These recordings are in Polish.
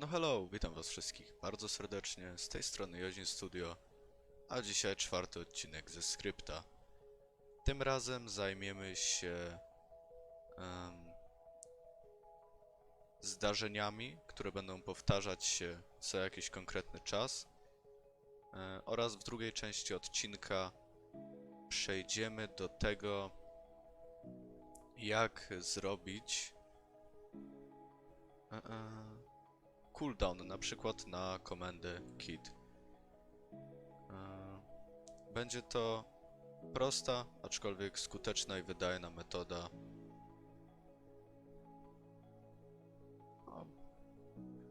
No hello, witam was wszystkich bardzo serdecznie, z tej strony Jozin Studio, a dzisiaj czwarty odcinek ze skrypta. Tym razem zajmiemy się em, zdarzeniami, które będą powtarzać się co jakiś konkretny czas e, oraz w drugiej części odcinka przejdziemy do tego, jak zrobić e, e, cooldown, na przykład na komendę kit. E, Będzie to prosta, aczkolwiek skuteczna i wydajna metoda.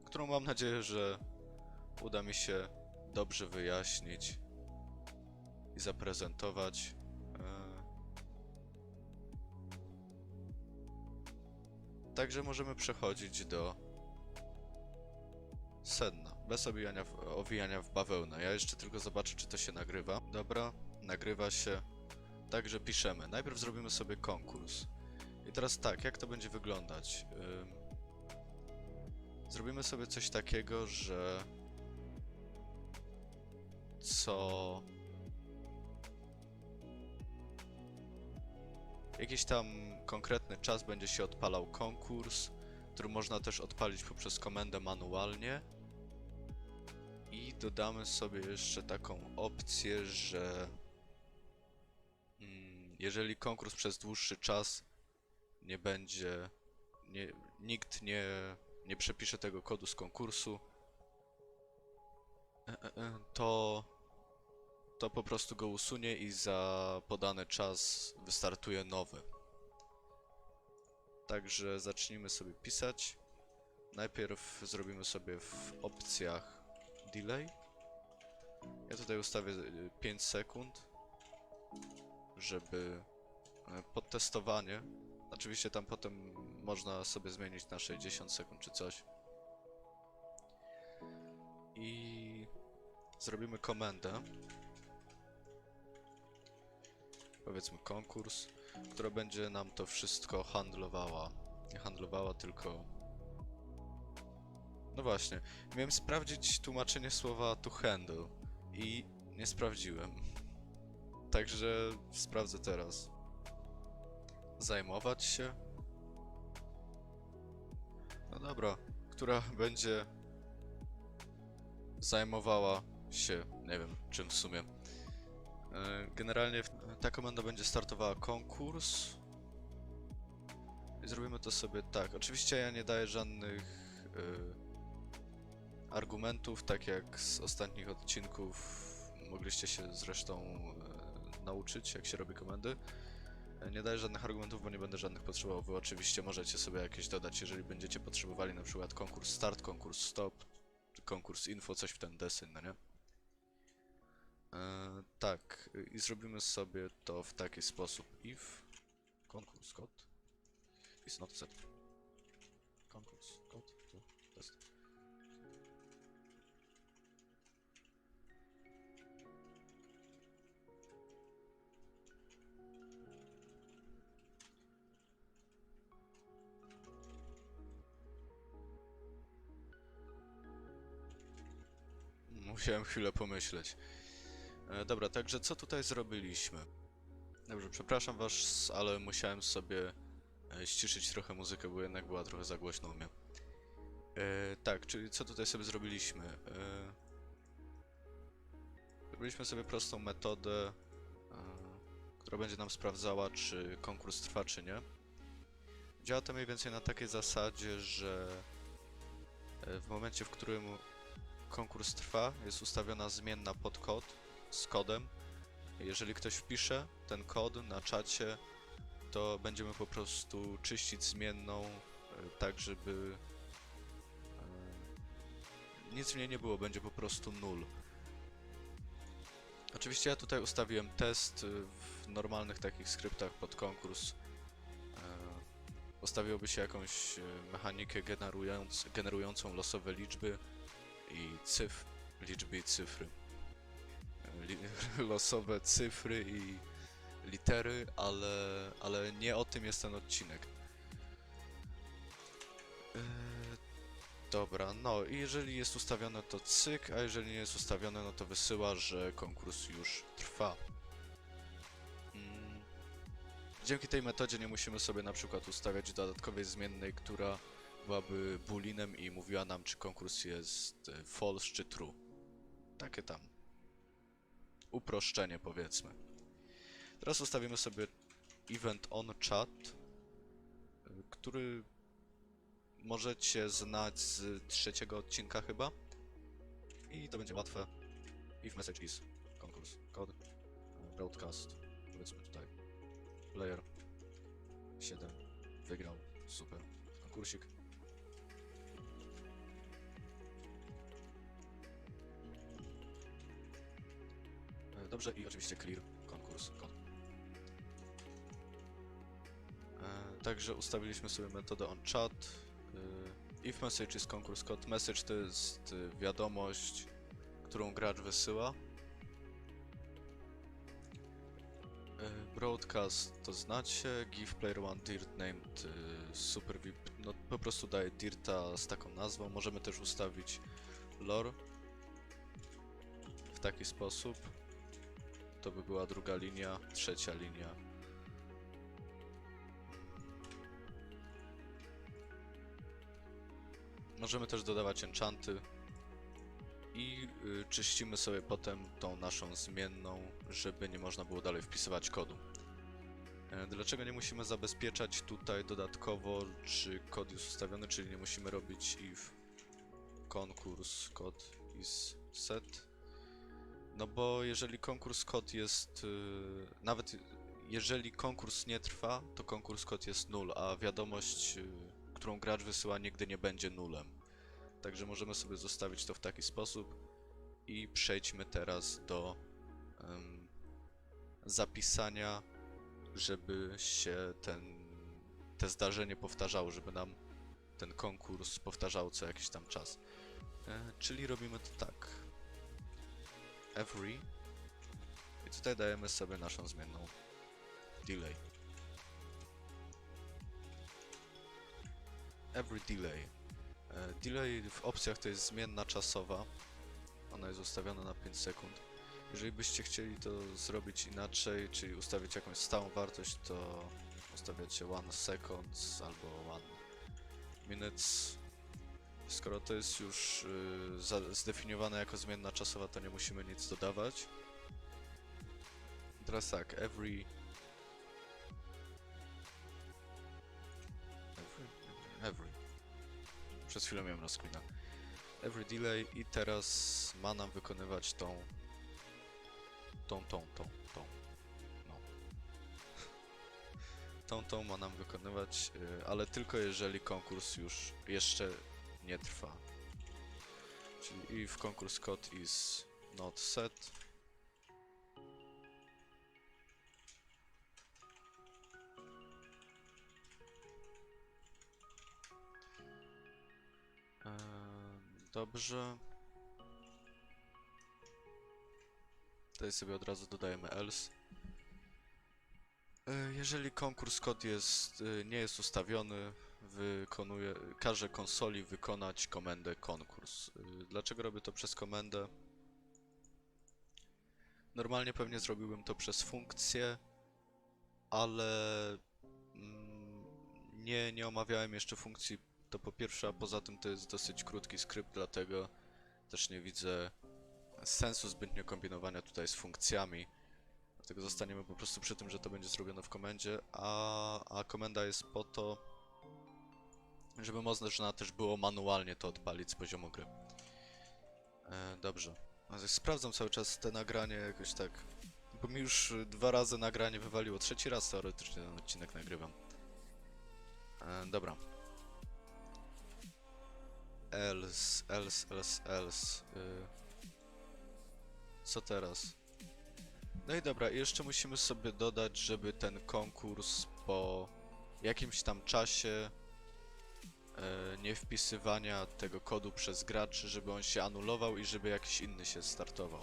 Którą mam nadzieję, że uda mi się dobrze wyjaśnić i zaprezentować. E, Także możemy przechodzić do sedna, bez owijania w, owijania w bawełnę. Ja jeszcze tylko zobaczę, czy to się nagrywa. Dobra, nagrywa się. Także piszemy. Najpierw zrobimy sobie konkurs. I teraz tak, jak to będzie wyglądać? Ym, zrobimy sobie coś takiego, że co jakiś tam konkretny czas będzie się odpalał konkurs, który można też odpalić poprzez komendę manualnie. Dodamy sobie jeszcze taką opcję, że mm, jeżeli konkurs przez dłuższy czas nie będzie, nie, nikt nie, nie przepisze tego kodu z konkursu, e, e, e, to, to po prostu go usunie i za podany czas wystartuje nowy. Także zacznijmy sobie pisać. Najpierw zrobimy sobie w opcjach delay. Ja tutaj ustawię y, 5 sekund, żeby e, podtestowanie. Oczywiście tam potem można sobie zmienić na 60 sekund czy coś. I zrobimy komendę. Powiedzmy konkurs, która będzie nam to wszystko handlowała. Nie handlowała, tylko no właśnie, miałem sprawdzić tłumaczenie słowa to handle i nie sprawdziłem. Także sprawdzę teraz. Zajmować się? No dobra, która będzie zajmowała się, nie wiem czym w sumie. E, Generalnie ta komenda będzie startowała konkurs. I zrobimy to sobie tak. Oczywiście ja nie daję żadnych e, argumentów, tak jak z ostatnich odcinków mogliście się zresztą e, nauczyć, jak się robi komendy. E, Nie daję żadnych argumentów, bo nie będę żadnych potrzebował. Wy oczywiście możecie sobie jakieś dodać, jeżeli będziecie potrzebowali na przykład konkurs start, konkurs stop, konkurs info, coś w ten deseń, no nie? E, tak, i zrobimy sobie to w taki sposób. If konkurs kod is not set. Konkurs Musiałem chwilę pomyśleć. E, dobra, także co tutaj zrobiliśmy? Dobrze, przepraszam was, ale musiałem sobie e, ściszyć trochę muzykę, bo jednak była trochę za głośno u mnie. E, tak, czyli co tutaj sobie zrobiliśmy? E, zrobiliśmy sobie prostą metodę, e, która będzie nam sprawdzała, czy konkurs trwa, czy nie. Działa to mniej więcej na takiej zasadzie, że e, w momencie, w którym konkurs trwa, jest ustawiona zmienna pod kod z kodem. Jeżeli ktoś wpisze ten kod na czacie, to będziemy po prostu czyścić zmienną e, tak, żeby e, nic w niej nie było, będzie po prostu null. Oczywiście ja tutaj ustawiłem test e, w normalnych takich skryptach pod konkurs. Ustawiłoby się jakąś mechanikę generując, generującą losowe liczby i cyfr, liczby i cyfry. Li, losowe cyfry i litery, ale, ale nie o tym jest ten odcinek. Yy, Dobra, no i jeżeli jest ustawione to cyk, a jeżeli nie jest ustawione, no to wysyła, że konkurs już trwa. Mm. Dzięki tej metodzie nie musimy sobie na przykład ustawiać dodatkowej zmiennej, która byłaby boolinem i mówiła nam, czy konkurs jest e, false czy true. Takie tam uproszczenie powiedzmy. Teraz ustawimy sobie event on chat, y, który możecie znać z trzeciego odcinka chyba. I to będzie łatwe. If message is konkurs, kod, broadcast, powiedzmy tutaj, player 7, wygrał, super, konkursik. Dobrze i oczywiście clear konkurs kod. E, Także ustawiliśmy sobie metodę on chat. e, If message jest konkurs kod. Message to jest e, wiadomość, którą gracz wysyła. Broadcast to znacie, give player one dirt named e, super VIP, no po prostu daje dirta z taką nazwą. Możemy też ustawić lore w taki sposób. To by była druga linia, trzecia linia. Możemy też dodawać enchanty i y, czyścimy sobie potem tą naszą zmienną, żeby nie można było dalej wpisywać kodu. E, Dlaczego nie musimy zabezpieczać tutaj dodatkowo, czy kod jest ustawiony, czyli nie musimy robić if konkurs kod is set? No bo jeżeli konkurs kod jest, y, nawet jeżeli konkurs nie trwa, to konkurs kod jest nul, a wiadomość, y, którą gracz wysyła nigdy nie będzie nulem. Także możemy sobie zostawić to w taki sposób i przejdźmy teraz do zapisania, żeby się ten, te zdarzenie powtarzało, żeby nam ten konkurs powtarzał co jakiś tam czas. E, czyli robimy to tak. Every i tutaj dajemy sobie naszą zmienną delay. Every delay. E, Delay w opcjach to jest zmienna czasowa. Ona jest ustawiona na 5 sekund. Jeżeli byście chcieli to zrobić inaczej, czyli ustawić jakąś stałą wartość, to ustawiacie 1 seconds albo 1 minutes. Skoro to jest już y, za- zdefiniowane jako zmienna czasowa, to nie musimy nic dodawać. Teraz tak, every... Every? Every. Przez chwilę miałem rozkminę. Every delay i teraz ma nam wykonywać tą... Tą, tą, tą, tą. No. tą, tą ma nam wykonywać, y, ale tylko jeżeli konkurs już jeszcze nie trwa. Czyli if konkurs code is not set, Eee, Dobrze. Tutaj sobie od razu dodajemy else. E, Jeżeli konkurs kod jest, e, nie jest ustawiony, wykonuje, każe konsoli wykonać komendę konkurs. E, Dlaczego robię to przez komendę? Normalnie pewnie zrobiłbym to przez funkcję, ale mm, nie, nie omawiałem jeszcze funkcji to po pierwsze, a poza tym to jest dosyć krótki skrypt, dlatego też nie widzę sensu zbytnio kombinowania tutaj z funkcjami. Dlatego zostaniemy po prostu przy tym, że to będzie zrobione w komendzie, a, a komenda jest po to, żeby można też było manualnie to odpalić z poziomu gry. E, dobrze. Tak Sprawdzam cały czas te nagranie jakoś tak, bo mi już dwa razy nagranie wywaliło, trzeci raz teoretycznie ten odcinek nagrywam. E, dobra. Else, else, else, else. Y... Co teraz? No i dobra, jeszcze musimy sobie dodać, żeby ten konkurs po jakimś tam czasie nie wpisywania tego kodu przez graczy, żeby on się anulował i żeby jakiś inny się startował.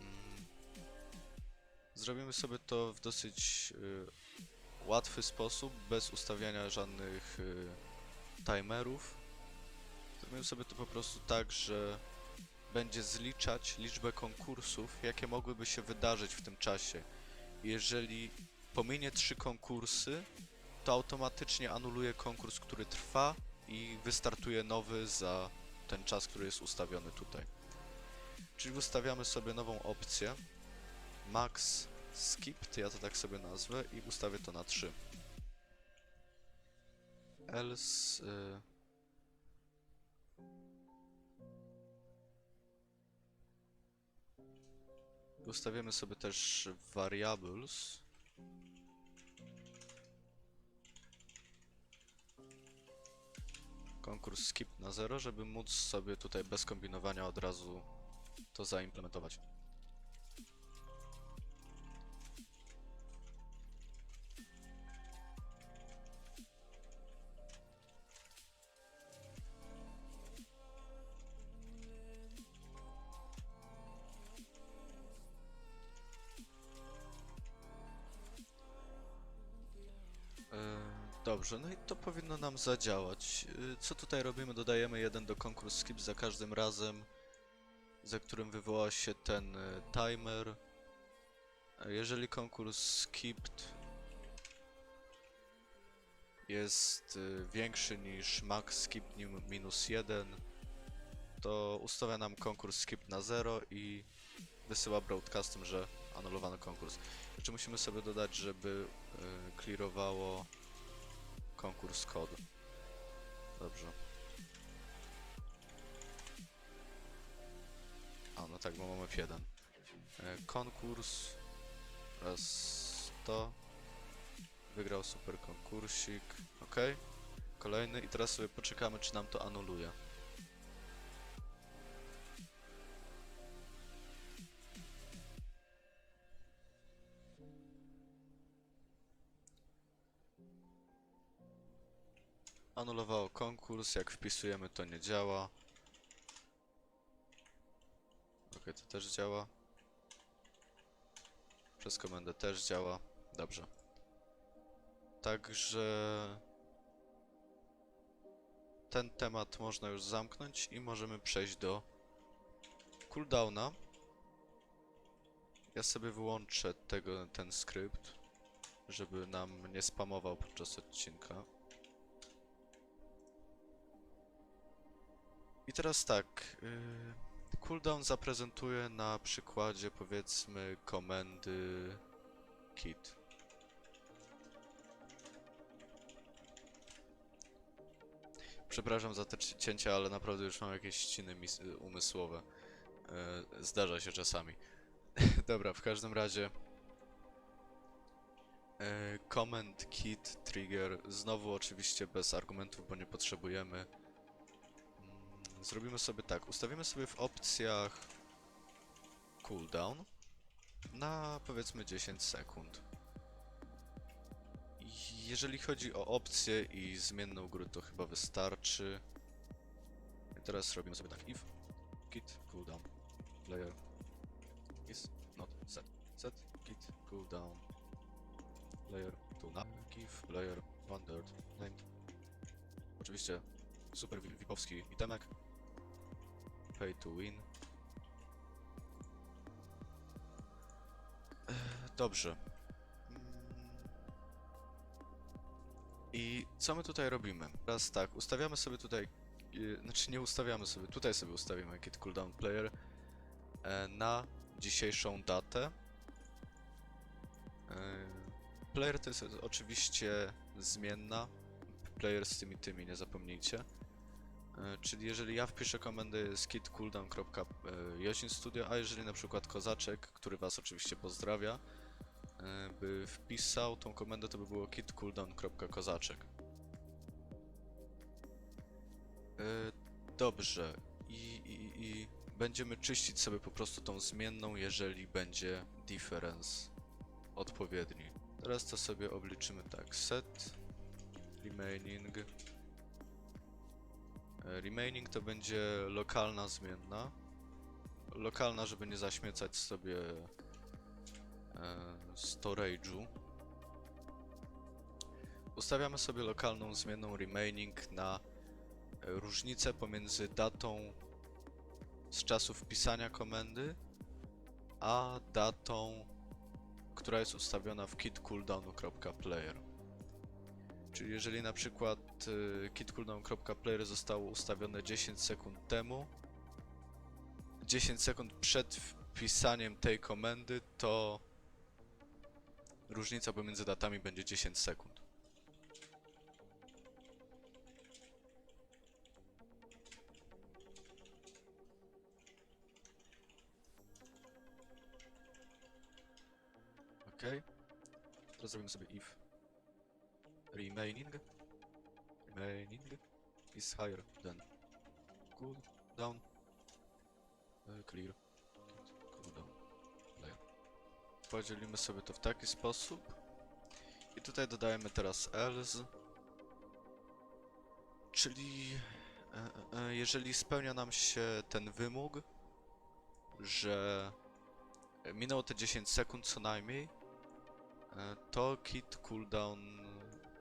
Mm. Zrobimy sobie to w dosyć y, łatwy sposób, bez ustawiania żadnych y, timerów. zrobimy sobie to po prostu tak, że będzie zliczać liczbę konkursów, jakie mogłyby się wydarzyć w tym czasie. Jeżeli pominie trzy konkursy, to automatycznie anuluje konkurs, który trwa i wystartuje nowy za ten czas, który jest ustawiony tutaj. Czyli ustawiamy sobie nową opcję max skipped, ja to tak sobie nazwę i ustawię to na 3. Else y... Ustawimy sobie też variables. Konkurs skip na 0, żeby móc sobie tutaj bez kombinowania od razu to zaimplementować. Dobrze, no i to powinno nam zadziałać. Y, Co tutaj robimy? Dodajemy jeden do konkurs skip za każdym razem, za którym wywoła się ten y, timer. Jeżeli konkurs skipped jest y, większy niż max skip minus 1, to ustawia nam konkurs skip na 0 i wysyła broadcastem, że anulowano konkurs. Jeszcze musimy sobie dodać, żeby clearowało konkurs kod. Dobrze. A, no tak, bo mamy F1. E, konkurs. Raz to. Wygrał super konkursik. Ok. Kolejny i teraz sobie poczekamy, czy nam to anuluje. Anulowało konkurs, jak wpisujemy to nie działa. Ok, to też działa. Przez komendę też działa. Dobrze. Także ten temat można już zamknąć i możemy przejść do cooldowna. Ja sobie wyłączę tego, ten skrypt, żeby nam nie spamował podczas odcinka. I teraz tak, yy, cooldown zaprezentuję na przykładzie powiedzmy komendy kit. Przepraszam za te ci- cięcia, ale naprawdę już mam jakieś ściny y, umysłowe. Yy, zdarza się czasami. Dobra, w każdym razie. Yy, Comment kit trigger. Znowu oczywiście bez argumentów, bo nie potrzebujemy. Zrobimy sobie tak. Ustawimy sobie w opcjach cooldown na powiedzmy 10 sekund. Jeżeli chodzi o opcje i zmienną grę, to chyba wystarczy. I teraz robimy sobie tak. If git cooldown player is not set. Set git cooldown player to not give player wondered named. Oczywiście super wi- vipowski itemek. Pay to win. Dobrze. Mm. I co my tutaj robimy? Teraz tak, ustawiamy sobie tutaj, yy, znaczy nie ustawiamy sobie, tutaj sobie ustawimy git cooldown player e, na dzisiejszą datę. E, Player to jest oczywiście zmienna. Player z tymi tymi, nie zapomnijcie. E, Czyli jeżeli ja wpiszę komendę skit cooldown.josin studio, a jeżeli na przykład kozaczek, który was oczywiście pozdrawia, e, by wpisał tą komendę, to by było kit cooldown.kozaczek. E, Dobrze. I, i, I będziemy czyścić sobie po prostu tą zmienną, jeżeli będzie difference odpowiedni. Teraz to sobie obliczymy tak. Set remaining. E, Remaining to będzie lokalna zmienna. Lokalna, żeby nie zaśmiecać sobie e, storage'u. Ustawiamy sobie lokalną zmienną remaining na różnicę pomiędzy datą z czasu wpisania komendy, a datą, która jest ustawiona w kitcooldownu.player. Czyli jeżeli na przykład y, kitcooldown.player zostało ustawione 10 sekund temu, 10 sekund przed wpisaniem tej komendy, to różnica pomiędzy datami będzie 10 sekund. Ok. Teraz zrobimy sobie if remaining? Remaining? Is higher than cool down. E, clear. Cool down. Layer. Podzielimy sobie to w taki sposób. I tutaj dodajemy teraz else. Czyli e, e, jeżeli spełnia nam się ten wymóg że minęło te 10 sekund co najmniej E, to kit cooldown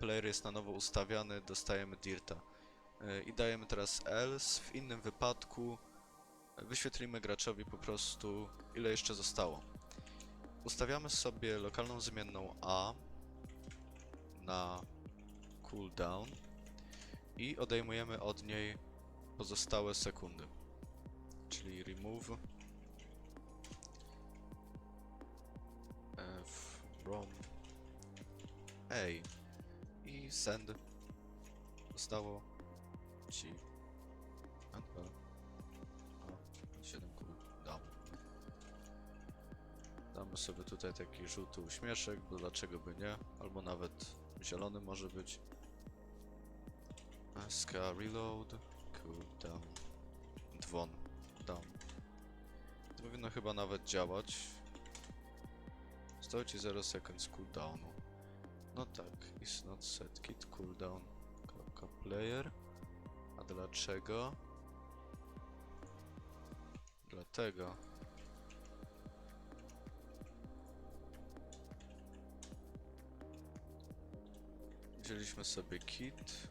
player jest na nowo ustawiany, dostajemy dirta. E, I dajemy teraz else, w innym wypadku wyświetlimy graczowi po prostu ile jeszcze zostało. Ustawiamy sobie lokalną zmienną a na cooldown i odejmujemy od niej pozostałe sekundy. Czyli remove from A send zostało ci NP a 7 cooldown. Damy sobie tutaj taki żółty uśmieszek, bo dlaczego by nie, albo nawet zielony może być. SK reload, cooldown, dwon, down. To powinno chyba nawet działać. Zostało ci 0 seconds cooldownu. No tak, is not set kit cooldown. kropka player. A dlaczego? Dlatego. Wzięliśmy sobie kit.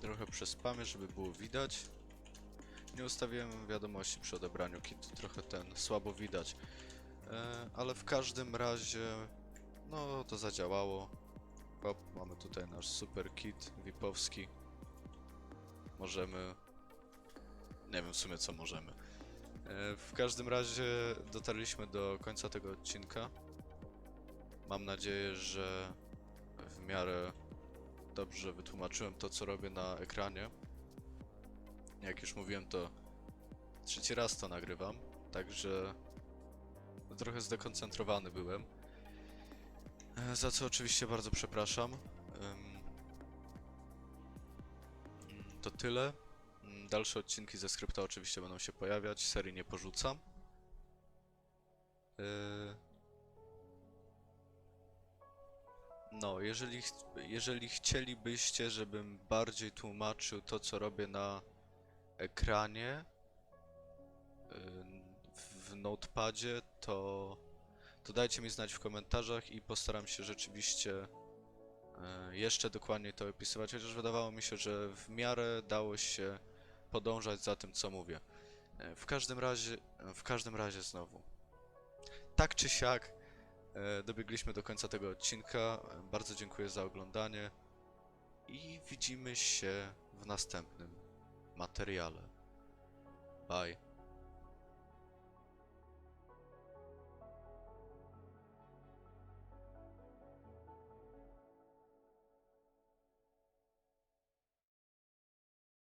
Trochę przespamy, żeby było widać. Nie ustawiłem wiadomości przy odebraniu kitu, trochę ten słabo widać. E, ale w każdym razie, no to zadziałało. Hop, mamy tutaj nasz super kit VIP-owski. Możemy. Nie wiem w sumie co możemy. E, w każdym razie dotarliśmy do końca tego odcinka. Mam nadzieję, że w miarę dobrze wytłumaczyłem to, co robię na ekranie. Jak już mówiłem, to trzeci raz to nagrywam, także trochę zdekoncentrowany byłem. E, Za co oczywiście bardzo przepraszam. Mm, To tyle. Mm, Dalsze odcinki ze skrypta oczywiście będą się pojawiać, serii nie porzucam. Yy, No, jeżeli, jeżeli chcielibyście, żebym bardziej tłumaczył to, co robię na ekranie w notepadzie, to, to dajcie mi znać w komentarzach i postaram się rzeczywiście y, jeszcze dokładniej to opisywać, chociaż wydawało mi się, że w miarę dało się podążać za tym, co mówię. Y, W każdym razie, w każdym razie znowu. Tak czy siak, e, dobiegliśmy do końca tego odcinka. E, Bardzo dziękuję za oglądanie i widzimy się w następnym materiale. Bye.